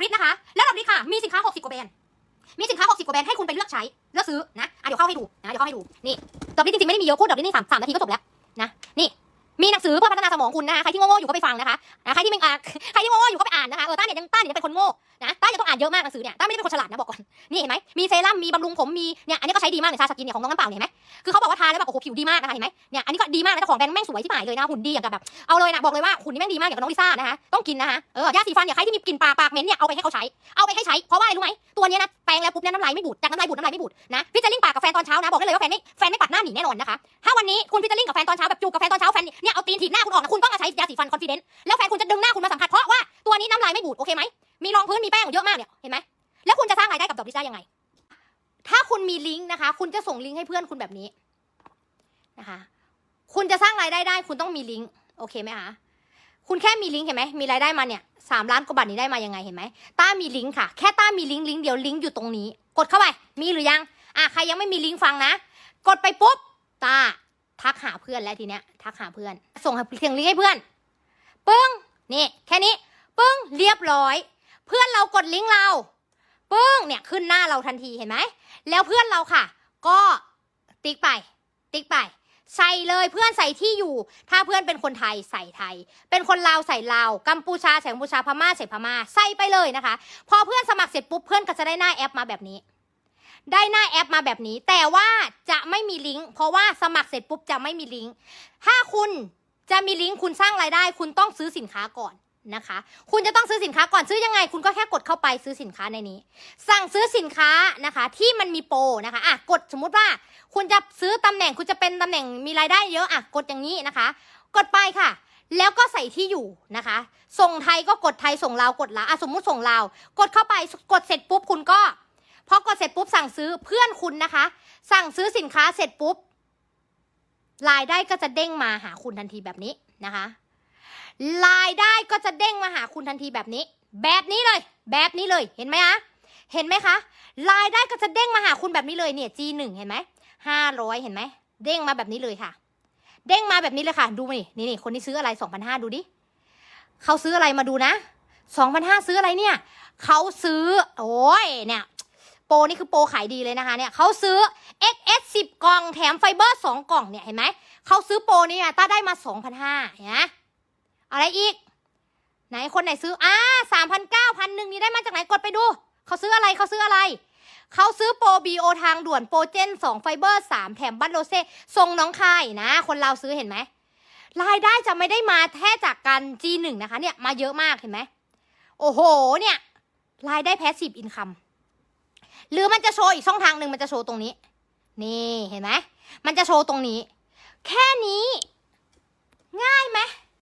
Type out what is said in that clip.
อกฤทธิ์นะคะ แล้วดอกฤทธิ์ค่ะ มีสินค้า 60 กว่าแบรนด์ มีสินค้า 60 กว่าแบรนด์ให้คุณไปเลือกใช้ เลือกซื้อนะอะเดี๋ยวเข้าให้ดูนะ เดี๋ยวเข้าให้ดู นี่ดอกฤทธิ์จริงๆ ไม่ได้มีเยอะพูดดอกฤทธิ์นี่สามสามนาทีก็จบแล้วนะ นี่ มีหนังสือเพื่อพัฒนาสมองคุณนะคะ ใครที่โง่ๆอยู่ก็ไปฟังนะคะ ใครที่ไม่อ่านใครที่โง่ๆอยู่ก็ไปอ่านนะคะ เออต้าเนี่ยยังต้าเนี่ยเป็นคนโง่ นะต้ายังต้องอ่านเยอะมากหนังสือเนี่ยต้าไม่ได้เป็นคนฉลาดนะบอกก่อนนี่เห็นไหมมีเซรั่มมีบำรุงผมมีเนี่ยอันนี้ก็ใช้ดีมากเลยชาสกินเนี่ยของน้องน้ำเปล่าเนี่ยเห็นไหมคือเขาบอกว่าทาแล้วแบบโอ้โหผิวดีมากนะคะเห็นไหมเนี่ยอันนี้ก็ดีมากนะเจ้าของแบรนด์แม่งสวยที่หมายเลยนะหุ่นดีอย่างกับแบบเอาเลยนะบอกเลยว่าหุ่นนี่แม่งดีมากอย่างกับน้องลิซ่านะคะต้องกินนะคะเออยาสีฟันเนี่ยใครที่มีกลิ่นปากปากเหม็นเนี่ยเอาไปให้เขาใช้เอาไปให้ใช้เพราะว่าอะไรรู้ไหมตัวนี้นะแปรงแล้วปุ๊บเนี่ยน้ำลายไม่บูดจากน้ำลายบูดน้ำลายไม่บูดนะฟิชเจอริ่งปากกับแฟนตอนเช้านะบอกได้เลยว่าแฟนไม่แฟนไม่ปัดหน้าหนีแน่นอนนะคะถ้าวันนี้คุณฟิชเจอริ่งกับแฟนตอนเช้าแบบจูบกับแฟนตอนเช้าแฟนเนี่ยเอาตีนถีบหน้าคุณออกนะคุณต้องมาใช้ยาสีฟันคอนฟิเดนซ์แล้วแฟนคุณจะดึงหน้าคุณมาสัมผัสเพราะว่าตัวนี้น้ำลายไม่บูดโอเคไหม มีรองพื้นมีแป้งเยอะมากเนี่ยเห็นไหมแล้วคุณจะสร้างรายได้กับดอกลิซ่ายังไง ถ้าคุณมีลิงก์นะคะ คุณจะส่งลิงก์ให้เพื่อนคุณแบบนี้นะคะ คุณจะสร้างรายได้ได้ คุณต้องมีลิงก์โอเคไหมคะคุณแค่มีลิงก์เห็นไหมมีรายได้มาเนี่ยสามล้านกว่าบาทนี้ได้มายังไงเห็นไหมต้ามีลิงก์ค่ะแค่ต้ามีลิงก์ลิงก์เดียวลิงก์อยู่ตรงนี้ กดเข้าไปมีหรือยังอะใครยังไม่มีลิงก์ฟังนะ กดไปปุ๊บต้าทักหาเพื่อนแล้วทีเนี้ยทักหาเพื่อน ส่งเสียงลิงก์ให้เพื่อน ปึ้งนี่แค่นี้ ปึ้งเรียบร้อย เพื่อนเรากดลิงก์เราปึ้งเนี่ยขึ้นหน้าเราทันทีเห็นไหม แล้วเพื่อนเราค่ะ ก็ติ๊กไป ติ๊กไป ใส่เลยเพื่อนใส่ที่อยู่ ถ้าเพื่อนเป็นคนไทยใส่ไทย เป็นคนลาวใส่ลาวกัมพูชาใส่กัมพูชาพม่าใส่พม่าใส่ไปเลยนะคะ พอเพื่อนสมัครเสร็จปุ๊บเพื่อนก็จะได้หน้าแอปมาแบบนี้ ได้หน้าแอปมาแบบนี้ แต่ว่าจะไม่มีลิงก์เพราะว่าสมัครเสร็จปุ๊บจะไม่มีลิงก์ถ้าคุณจะมีลิงก์คุณสร้างรายได้ คุณต้องซื้อสินค้าก่อน นะคะ คุณจะต้องซื้อสินค้าก่อนซื้อยังไง คุณก็แค่กดเข้าไปซื้อสินค้าในนี้ สั่งซื้อสินค้านะคะ ที่มันมีโปรนะคะอะกดสมมุติว่า คุณจะซื้อตำแหน่งคุณจะเป็นตำแหน่งมีรายได้เยอะอะกดอย่างนี้นะคะ กดไปค่ะ แล้วก็ใส่ที่อยู่นะคะ ส่งไทยก็กดไทยส่งลาวกดลาวอะสมมุติส่งลาวกดเข้าไปกดเสร็จปุ๊บคุณก็พอกดเสร็จปุ๊บสั่งซื้อเพื่อนคุณนะคะ สั่งซื้อสินค้าเสร็จปุ๊บรายได้ก็จะเด้งมาหาคุณทันทีแบบนี้นะคะ รายได้ก็จะเด้งมาหาคุณทันทีแบบนี้ แบบนี้เลย แบบนี้เลยเห็นไหมคะเห็นไหมคะรายได้ก็จะเด้งมาหาคุณแบบนี้เลยเนี่ย G1 เห็นไหมห้าร้อยเห็นไหมเด้งมาแบบนี้เลยค่ะ เด้งมาแบบนี้เลยค่ะ ดูมานี่นี่นี่คนที่ซื้ออะไรสองพันห้าดูดิเขาซื้ออะไรมาดูนะสองพันห้าซื้ออะไรเนี่ยเขาซื้อ โอ้ยเนี่ยโปรนี่คือโปรขายดีเลยนะคะเนี่ยเขาซื้อ XS 10 กล่องแถมไฟเบอร์ 2 กล่องเนี่ยเห็นไหมเขาซื้อโปรนี่อะต้าได้มา 2,500เห็นไหม อะไรอีก ไหนคนไหนซื้ออ่าสามพันเก้าพันหนึ่งนี่ได้มาจากไหนกดไปดู เขาซื้ออะไรเขาซื้ออะไร เขาซื้อโปรบีโอทางด่วนโปรเจน2ไฟเบอร์3แถมบัตโลเซ่ทรงน้องคายนะ คนเราซื้อเห็นไหมรายได้จะไม่ได้มาแค่จากการ G1 นะคะเนี่ยมาเยอะมากเห็นไหมโอ้โหเนี่ยรายได้แพสซีฟอินคัมหรือมันจะโชว์อีกช่องทางหนึ่งมันจะโชว์ตรงนี้ นี่เห็นไหมมันจะโชว์ตรงนี้ แค่นี้ ง่ายไหม